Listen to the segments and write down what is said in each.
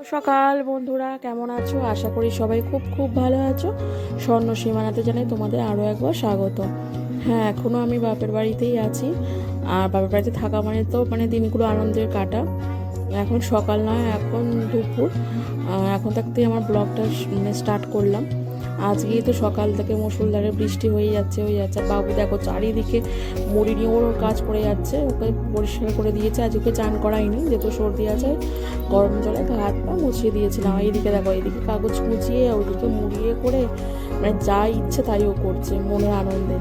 সকাল বন্ধুরা, কেমন আছো? আশা করি সবাই খুব খুব ভালো আছো। স্বর্ণ সীমানাতে জানাই তোমাদের আরও একবার স্বাগত। হ্যাঁ এখনও আমি বাপের বাড়িতেই আছি। আর বাপের বাড়িতে থাকা মানে তো মানে দিনগুলো আনন্দের কাটা। এখন সকাল নয়, এখন দুপুর। এখন থাকতেই আমার ব্লগটা মানে স্টার্ট করলাম। আজকেই তো সকাল থেকে মুসুলধারে বৃষ্টি হয়ে যাচ্ছে হয়ে যাচ্ছে। বাবু দেখো চারিদিকে মুড়ি নিয়ে ওর কাজ করে যাচ্ছে, ওকে পরিষ্কার করে দিয়েছে। আজ ওকে চান করাইনি যেহেতু সর্দি আছে, গরম জলে হাত পা মুছিয়ে দিয়েছিলাম। এইদিকে দেখো, এইদিকে কাগজ মুছিয়ে ওইদিকে মুড়িয়ে করে মানে যা ইচ্ছে তাই ও করছে মনের আনন্দে।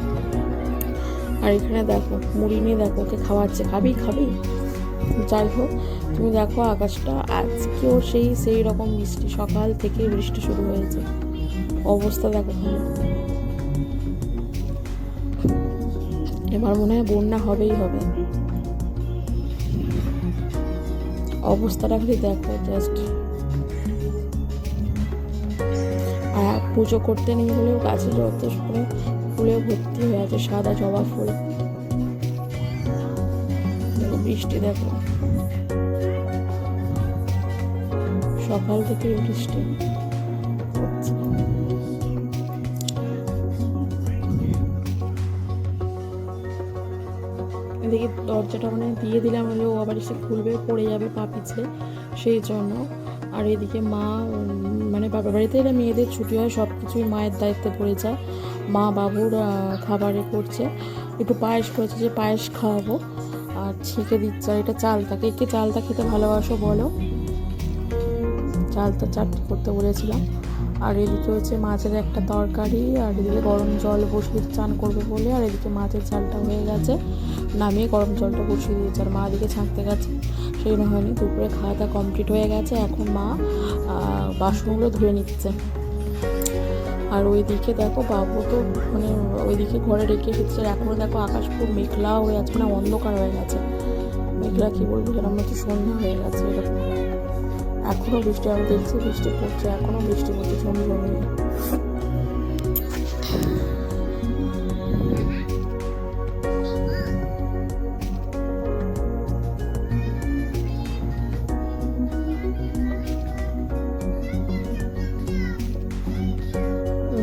আর এখানে দেখো, মুড়ি নিয়ে দেখো ওকে খাওয়াচ্ছে। খাবি খাবি? যাই হোক, তুমি দেখো আকাশটা, আজকেও সেই সেই রকম বৃষ্টি, সকাল থেকে বৃষ্টি শুরু হয়েছে। অবস্থা দেখো। এবার মনে হয় বন্যা হবেই হবে। অবস্থাটা খালি দেখো জাস্ট আর পুজো করতে নেই বলেও গাছে যত ফুলে ফুলে ভর্তি হয়ে আছে, সাদা জবা ফুল। দেখো, বৃষ্টি দেখো। সকাল থেকে বৃষ্টি। এদিকে দরজাটা মানে দিয়ে দিলাম হলে ও আবার এসে খুলবে, পড়ে যাবে, পা পিছলে। সেই জন্য। আর এদিকে মা মানে বাবার বাড়িতে এরা মেয়েদের ছুটি হয় সব কিছুই মায়ের দায়িত্বে পড়ে যায়। মা বাবুর খাবারে করছে। একটু পায়েস করেছে যে, পায়েস খাওয়াবো। আর ছেঁকে দিচ্ছে, আর এটা চালটা কে কে চালটা খেতে ভালোবাসো বলো। চালটা চাটনি করতে বলেছিলাম। আর এদিকে হচ্ছে মাছের একটা তরকারি, আর এদিকে গরম জল বসিয়ে চান করবে বলে, আর এদিকে মাছের চালটা হয়ে গেছে। নামিয়ে গরম জলটা বসিয়ে দিয়েছে, আর মা এদিকে ছাঁকতে গেছে। সেই জন্য হয়নি, দুপুরে খাওয়া দাওয়া কমপ্লিট হয়ে গেছে। এখন মা বাসনগুলো ধুয়ে নিচ্ছে। আর ওইদিকে দেখো বাবু তো মানে ওইদিকে ঘরে রেখে এসেছে এখনও দেখো আকাশ পুরো মেঘলা হয়ে আছে মানে অন্ধকার হয়ে গেছে। মেঘলা কী বলব যেন হচ্ছে সন্ধ্যা হয়ে গেছে, এরকম। এখনও বৃষ্টি আমি দেখছি বৃষ্টি পড়ছে এখনও বৃষ্টি পড়ছে ঝমঝমিয়ে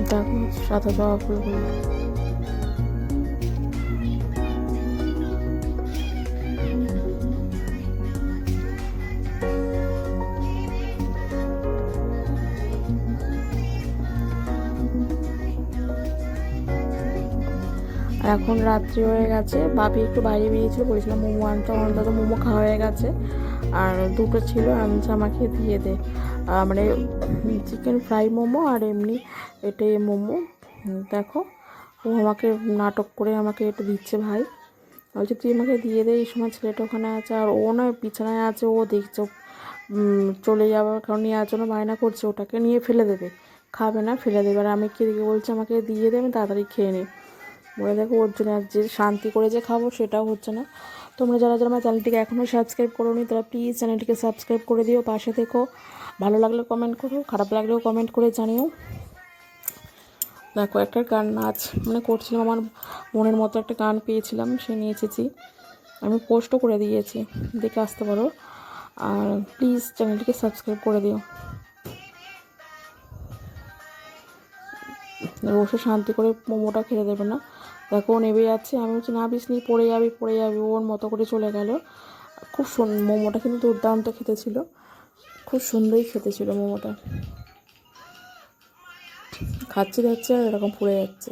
দেখো সাদা জবা ফুলগুলো আর এখন রাত্রি হয়ে গেছে। বাপি একটু বাইরে বেরিয়েছিল বলেছিলাম মোমো আনতে অন্তত মোমো খাওয়া হয়ে গেছে। আর দুটো ছিল আনছে আমাকে দিয়ে দে। মানে চিকেন ফ্রাই মোমো আর এমনি এটাই মোমো। দেখো, ও আমাকে নাটক করে আমাকে একটু দিচ্ছে ভাই। বলছে, তুই আমাকে দিয়ে দে, এই সময় ছেলেটা ওখানে আছে। আর ও নয় বিছানায় আছে, ও দেখছে চলে যাওয়ার কারণ নিয়ে জন্য বায়না করছে, ওটাকে নিয়ে ফেলে দেবে। খাবে না, ফেলে দেবে। আর আমি কি বলছে, আমাকে দিয়ে দে, আমি তাড়াতাড়ি খেয়ে নিই বলে দেখো, ওর জন্য আর যে শান্তি করে যে খাব সেটাও হচ্ছে না। তোমরা যারা যারা আমার চ্যানেলটিকে এখনও সাবস্ক্রাইব করোনি, তারা প্লিজ চ্যানেলটিকে সাবস্ক্রাইব করে দিও, পাশে থেকো। ভালো লাগলে কমেন্ট করো, খারাপ লাগলেও কমেন্ট করে জানিও। দেখো, একটা গান নাচ মানে করছিলাম, আমার মনের মতো একটা গান পেয়েছিলাম, সে নিয়ে এসেছি। আমি পোস্টও করে দিয়েছি, দেখে আসতে পারো। আর প্লিজ চ্যানেলটিকে সাবস্ক্রাইব করে দিও। বসে শান্তি করে মোমোটা খেতে দেবে না। দেখো নেবে যাচ্ছে। আমি বলছি, না বিসনি পড়ে যাবি পড়ে যাবি। ওর মতো করে চলে গেল। খুব সুন্দর মোমোটা কিন্তু দুর্দান্ত খেতে ছিল খুব সুন্দরই খেতে ছিল মোমোটা। খাচ্ছে যাচ্ছে আর এরকম পড়ে যাচ্ছে।